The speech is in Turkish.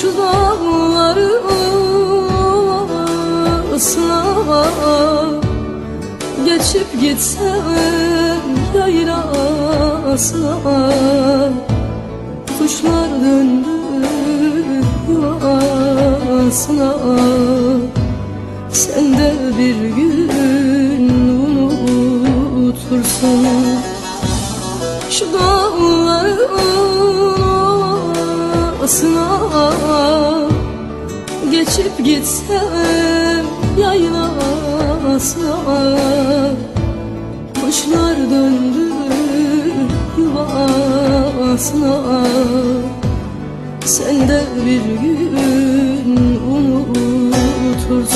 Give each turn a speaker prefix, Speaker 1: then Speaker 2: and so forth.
Speaker 1: Şu dağları ıslah Geçip gitsem yaylasına Kuşlar döndü yuvasına. Sen de bir gün unutursun. Şu dağlarına Geçip gitsem yaylasına Kuşlar döndü yuvasına Sen de bir gün unutursun